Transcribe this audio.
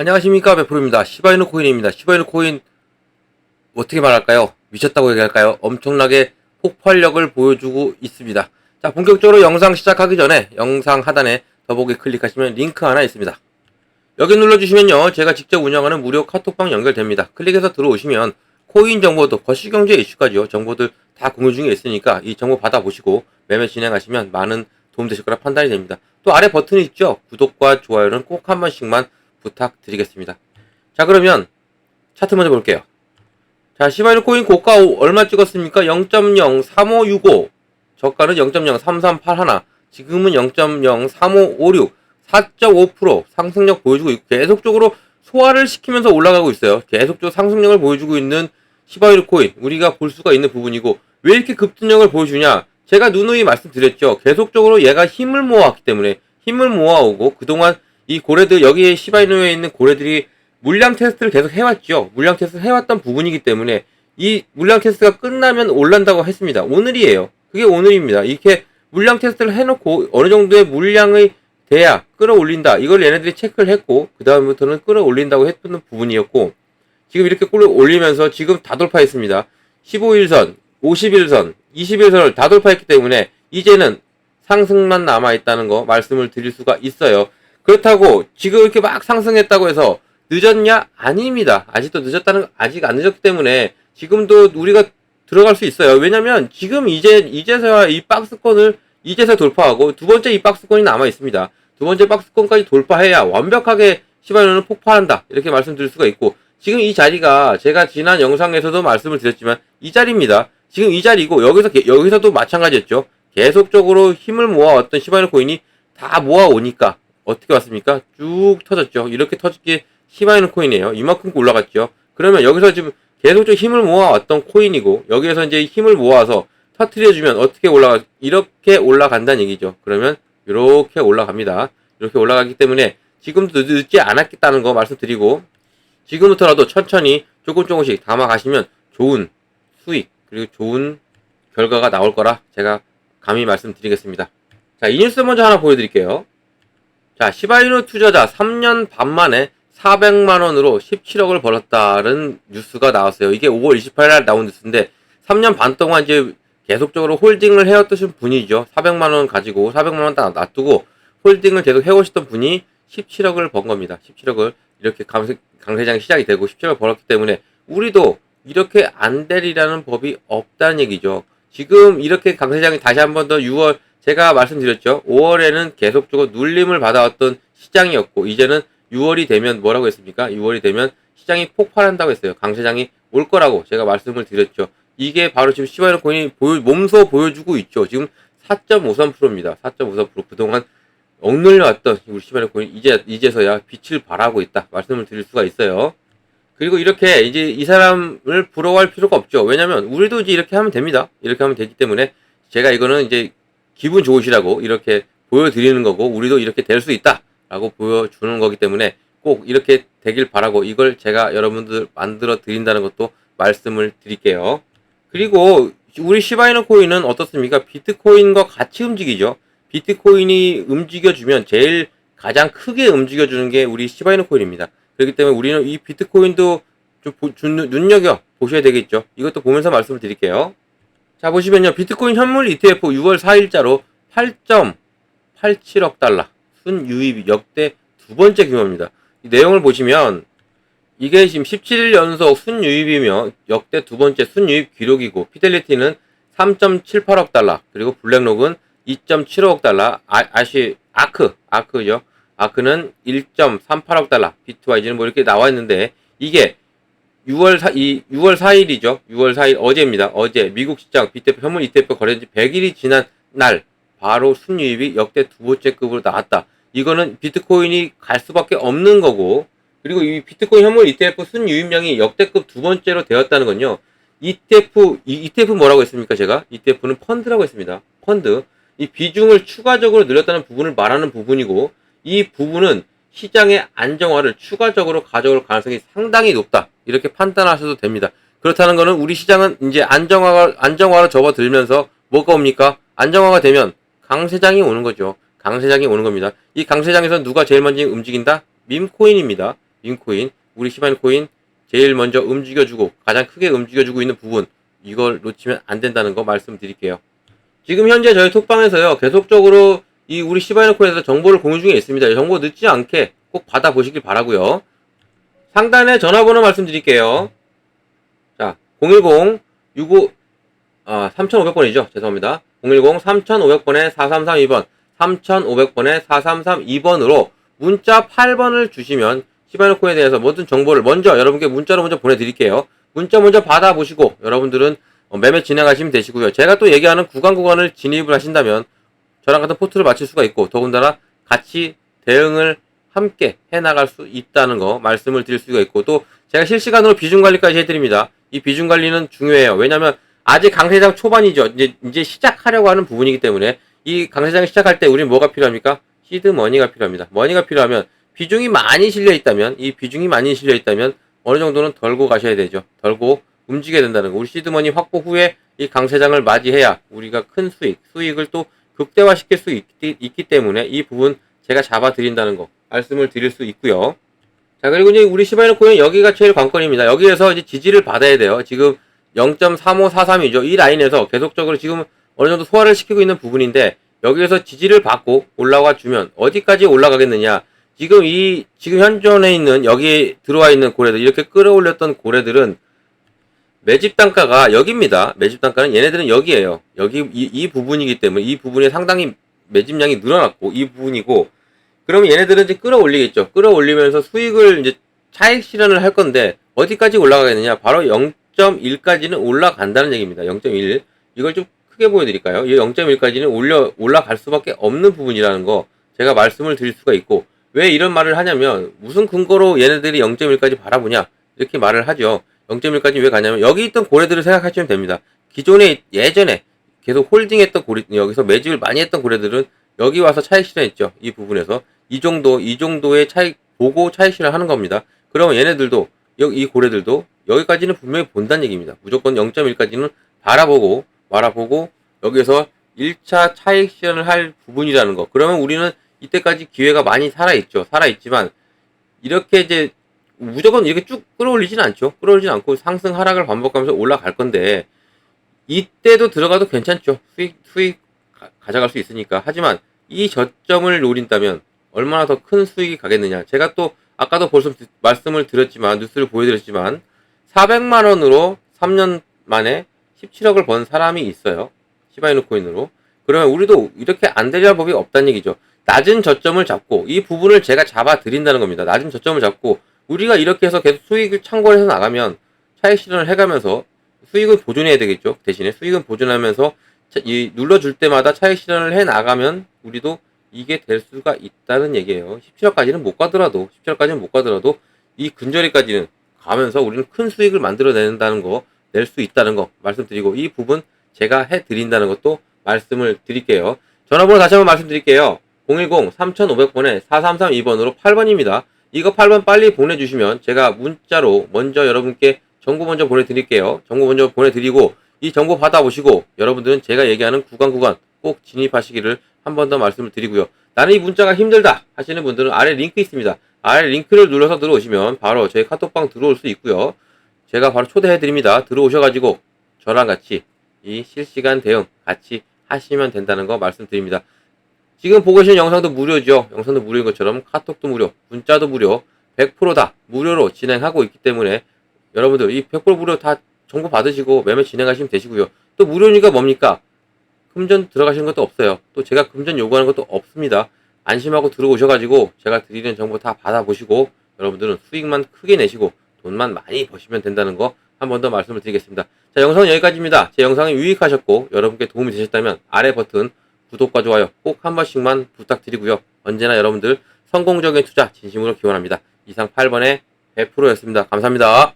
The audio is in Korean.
안녕하십니까 베프로입니다. 시바이누 코인입니다. 시바이누 코인 어떻게 말할까요? 미쳤다고 얘기할까요? 엄청나게 폭발력을 보여주고 있습니다. 자 본격적으로 영상 시작하기 전에 영상 하단에 더보기 클릭하시면 링크 하나 있습니다. 여기 눌러주시면요 제가 직접 운영하는 무료 카톡방 연결됩니다. 클릭해서 들어오시면 코인 정보도 거시경제 이슈까지요 정보들 다 공유 중에 있으니까 이 정보 받아보시고 매매 진행하시면 많은 도움 되실 거라 판단이 됩니다. 또 아래 버튼이 있죠 구독과 좋아요는 꼭 한 번씩만 부탁드리겠습니다. 자, 그러면 차트 먼저 볼게요. 자, 시바이누 코인 고가 얼마 찍었습니까? 0.03565. 저가는 0.03381. 지금은 0.03556. 4.5% 상승력 보여주고 있고 계속적으로 소화를 시키면서 올라가고 있어요. 계속적으로 상승력을 보여주고 있는 시바이누 코인. 우리가 볼 수가 있는 부분이고 왜 이렇게 급등력을 보여주냐? 제가 누누이 말씀드렸죠. 계속적으로 얘가 힘을 모아왔기 때문에 힘을 모아오고 그동안 이 고래들 여기에 시바이누에 있는 고래들이 물량 테스트를 계속 해왔죠. 물량 테스트 를 해왔던 부분이기 때문에 이 물량 테스트가 끝나면 올란다고 했습니다. 오늘이에요. 그게 오늘입니다. 이렇게 물량 테스트를 해놓고 어느 정도의 물량이 돼야 끌어올린다. 이걸 얘네들이 체크를 했고 그 다음부터는 끌어올린다고 했던 부분이었고 지금 이렇게 끌어올리면서 지금 다 돌파했습니다. 15일선, 51선, 21선을 다 돌파했기 때문에 이제는 상승만 남아있다는 거 말씀을 드릴 수가 있어요. 그렇다고 지금 이렇게 막 상승했다고 해서 늦었냐? 아닙니다. 아직도 늦었다는 아직 안 늦었기 때문에 지금도 우리가 들어갈 수 있어요. 왜냐면 지금 이제 이제서야 이 박스권을 이제서 돌파하고 두 번째 이 박스권이 남아 있습니다. 두 번째 박스권까지 돌파해야 완벽하게 시바이노는 폭파한다. 이렇게 말씀드릴 수가 있고 지금 이 자리가 제가 지난 영상에서도 말씀을 드렸지만 이 자리입니다. 지금 이 자리고 여기서 여기서도 마찬가지였죠. 계속적으로 힘을 모아왔던 시바이노 코인이 다 모아오니까 어떻게 왔습니까? 쭉 터졌죠. 이렇게 터지게 시바이누 코인이에요. 이만큼 올라갔죠. 그러면 여기서 지금 계속적으로 힘을 모아왔던 코인이고 여기에서 이제 힘을 모아서 터트려주면 어떻게 올라가 이렇게 올라간다는 얘기죠. 그러면 이렇게 올라갑니다. 이렇게 올라가기 때문에 지금도 늦지 않았겠다는 거 말씀드리고 지금부터라도 천천히 조금 조금씩 담아가시면 좋은 수익 그리고 좋은 결과가 나올 거라 제가 감히 말씀드리겠습니다. 자, 이 뉴스 먼저 하나 보여드릴게요. 자, 시바이누 투자자 3년 반 만에 400만 원으로 17억을 벌었다는 뉴스가 나왔어요. 이게 5월 28일 날 나온 뉴스인데 3년 반 동안 이제 계속적으로 홀딩을 해왔던 분이죠. 400만 원 가지고 400만 원 딱 놔두고 홀딩을 계속 해오셨던 분이 17억을 번 겁니다. 17억을 이렇게 강세, 강세장이 시작이 되고 17억을 벌었기 때문에 우리도 이렇게 안 되리라는 법이 없다는 얘기죠. 지금 이렇게 강세장이 다시 한 번 더 6월 제가 말씀드렸죠. 5월에는 계속적으로 눌림을 받아왔던 시장이었고 이제는 6월이 되면 뭐라고 했습니까? 6월이 되면 시장이 폭발한다고 했어요. 강세장이 올 거라고 제가 말씀을 드렸죠. 이게 바로 지금 시바이너 코인이 보여, 몸소 보여주고 있죠. 지금 4.53%입니다. 4.53% 그동안 억눌려왔던 우리 시바이너 코인 이제 이제서야 빛을 발하고 있다 말씀을 드릴 수가 있어요. 그리고 이렇게 이제 이 사람을 부러워할 필요가 없죠. 왜냐면 우리도 이제 이렇게 하면 됩니다. 이렇게 하면 되기 때문에 제가 이거는 이제 기분 좋으시라고 이렇게 보여드리는 거고 우리도 이렇게 될 수 있다 라고 보여주는 거기 때문에 꼭 이렇게 되길 바라고 이걸 제가 여러분들 만들어 드린다는 것도 말씀을 드릴게요. 그리고 우리 시바이너 코인은 어떻습니까? 비트코인과 같이 움직이죠. 비트코인이 움직여주면 제일 가장 크게 움직여주는 게 우리 시바이너 코인입니다. 그렇기 때문에 우리는 이 비트코인도 좀 보, 눈여겨 보셔야 되겠죠. 이것도 보면서 말씀을 드릴게요 자 보시면요. 비트코인 현물 ETF 6월 4일자로 8.87억 달러. 순유입이 역대 두 번째 규모입니다. 이 내용을 보시면 이게 지금 17일 연속 순유입이며 역대 두 번째 순유입 기록이고 피델리티는 3.78억 달러 그리고 블랙록은 2.75억 달러. 아, 아시 아크 아크죠. 아크는 1.38억 달러. 비트와이즈는 뭐 이렇게 나와 있는데 이게 6월 4, 이 6월 4일이죠. 6월 4일 어제입니다. 어제 미국 시장 비트표 현물 ETF 거래지 100일이 지난 날 바로 순유입이 역대 두 번째 급으로 나왔다. 이거는 비트코인이 갈 수밖에 없는 거고 그리고 이 비트코인 현물 ETF 순유입량이 역대급 두 번째로 되었다는 건요. ETF 이 ETF 뭐라고 했습니까? 제가 ETF는 펀드라고 했습니다. 펀드 이 비중을 추가적으로 늘렸다는 부분을 말하는 부분이고 이 부분은 시장의 안정화를 추가적으로 가져올 가능성이 상당히 높다. 이렇게 판단하셔도 됩니다. 그렇다는 것은 우리 시장은 이제 안정화가, 안정화로 접어들면서 뭐가 옵니까? 안정화가 되면 강세장이 오는 거죠. 강세장이 오는 겁니다. 이 강세장에서 누가 제일 먼저 움직인다? 밈코인입니다. 민코인, 우리 시바이너 코인 제일 먼저 움직여주고 가장 크게 움직여주고 있는 부분 이걸 놓치면 안 된다는 거 말씀드릴게요. 지금 현재 저희 톡방에서요 계속적으로 이 우리 시바이너 코인에서 정보를 공유 중에 있습니다. 이 정보 늦지 않게 꼭 받아보시길 바라고요. 상단에 전화번호 말씀드릴게요. 자, 010 65 아, 3,500번이죠. 죄송합니다. 010 3,500번에 4332번, 3,500번에 4332번으로 문자 8번을 주시면 시바이노코에 대해서 모든 정보를 먼저 여러분께 문자로 먼저 보내드릴게요. 문자 먼저 받아보시고 여러분들은 어, 매매 진행하시면 되시고요. 제가 또 얘기하는 구간 구간을 진입을 하신다면 저랑 같은 포트를 맞출 수가 있고 더군다나 같이 대응을 함께 해나갈 수 있다는 거 말씀을 드릴 수가 있고 또 제가 실시간으로 비중 관리까지 해드립니다. 이 비중 관리는 중요해요. 왜냐하면 아직 강세장 초반이죠. 이제 이제 시작하려고 하는 부분이기 때문에 이 강세장 시작할 때 우리는 뭐가 필요합니까? 시드 머니가 필요합니다. 머니가 필요하면 비중이 많이 실려 있다면 이 비중이 많이 실려 있다면 어느 정도는 덜고 가셔야 되죠. 덜고 움직여야 된다는 거. 우리 시드 머니 확보 후에 이 강세장을 맞이해야 우리가 큰 수익, 수익을 또 극대화시킬 수 있기, 있기 때문에 이 부분 제가 잡아 드린다는 거 말씀을 드릴 수 있고요. 자, 그리고 이제 우리 시바이노 코인 여기가 제일 관건입니다. 여기에서 이제 지지를 받아야 돼요. 지금 0.3543이죠. 이 라인에서 계속적으로 지금 어느 정도 소화를 시키고 있는 부분인데 여기에서 지지를 받고 올라와 주면 어디까지 올라가겠느냐? 지금 이 지금 현존에 있는 여기 들어와 있는 고래들 이렇게 끌어올렸던 고래들은 매집 단가가 여기입니다. 매집 단가는 얘네들은 여기에요. 여기 이, 이 부분이기 때문에 이 부분이 상당히 매집량이 늘어났고 이 부분이고 그러면 얘네들은 이제 끌어올리겠죠. 끌어올리면서 수익을 이제 차익 실현을 할 건데 어디까지 올라가겠느냐? 바로 0.1까지는 올라간다는 얘기입니다. 0.1 이걸 좀 크게 보여드릴까요? 이 0.1까지는 올려 올라갈 수밖에 없는 부분이라는 거 제가 말씀을 드릴 수가 있고 왜 이런 말을 하냐면 무슨 근거로 얘네들이 0.1까지 바라보냐 이렇게 말을 하죠. 0.1까지 왜 가냐면 여기 있던 고래들을 생각하시면 됩니다. 기존에 예전에 계속 홀딩했던 고래 여기서 매집을 많이 했던 고래들은 여기 와서 차익 실현했죠. 이 부분에서 이 정도 이 정도의 차익 보고 차익 실현하는 겁니다. 그러면 얘네들도 이 고래들도 여기까지는 분명히 본다는 얘기입니다. 무조건 0.1까지는 바라보고 바라보고 여기서 1차 차익 실현을 할 부분이라는 거. 그러면 우리는 이때까지 기회가 많이 살아있죠. 살아있지만 이렇게 이제 무조건 이렇게 쭉 끌어올리진 않죠. 끌어올리진 않고 상승 하락을 반복하면서 올라갈 건데 이때도 들어가도 괜찮죠. 수익 수익 가- 가져갈 수 있으니까. 하지만 이 저점을 노린다면 얼마나 더 큰 수익이 가겠느냐. 제가 또 아까도 벌써 드- 말씀을 드렸지만 뉴스를 보여드렸지만 400만 원으로 3년 만에 17억을 번 사람이 있어요. 시바이누 코인으로. 그러면 우리도 이렇게 안 되려 법이 없다는 얘기죠. 낮은 저점을 잡고 이 부분을 제가 잡아 드린다는 겁니다. 낮은 저점을 잡고 우리가 이렇게 해서 계속 수익을 창궐해서 나가면 차익 실현을 해가면서 수익은 보존해야 되겠죠. 대신에 수익은 보존하면서 차- 이 눌러줄 때마다 차익 실현을 해 나가면 우리도 이게 될 수가 있다는 얘기예요. 17억까지는 못 가더라도 17억까지는 못 가더라도 이 근저리까지는 가면서 우리는 큰 수익을 만들어낸다는 거 낼 수 있다는 거 말씀드리고 이 부분 제가 해 드린다는 것도 말씀을 드릴게요. 전화번호 다시 한번 말씀드릴게요. 010 3500번에 4332번으로 8번입니다. 이거 8번 빨리 보내주시면 제가 문자로 먼저 여러분께 정보 먼저 보내드릴게요. 정보 먼저 보내드리고 이 정보 받아보시고 여러분들은 제가 얘기하는 구간 구간 꼭 진입하시기를 한 번 더 말씀을 드리고요. 나는 이 문자가 힘들다 하시는 분들은 아래 링크 있습니다. 아래 링크를 눌러서 들어오시면 바로 저희 카톡방 들어올 수 있고요. 제가 바로 초대해 드립니다. 들어오셔가지고 저랑 같이 이 실시간 대응 같이 하시면 된다는 거 말씀드립니다. 지금 보고 계신 영상도 무료죠. 영상도 무료인 것처럼 카톡도 무료, 문자도 무료, 100%다 무료로 진행하고 있기 때문에 여러분들 이 100% 무료 다 정보 받으시고 매매 진행하시면 되시고요. 또 무료니까 뭡니까? 금전 들어가시는 것도 없어요. 또 제가 금전 요구하는 것도 없습니다. 안심하고 들어오셔가지고 제가 드리는 정보 다 받아보시고 여러분들은 수익만 크게 내시고 돈만 많이 버시면 된다는 거 한 번 더 말씀을 드리겠습니다. 자, 영상은 여기까지입니다. 제 영상이 유익하셨고 여러분께 도움이 되셨다면 아래 버튼 구독과 좋아요 꼭 한 번씩만 부탁드리고요. 언제나 여러분들 성공적인 투자 진심으로 기원합니다. 이상 8번의 100%였습니다. 감사합니다.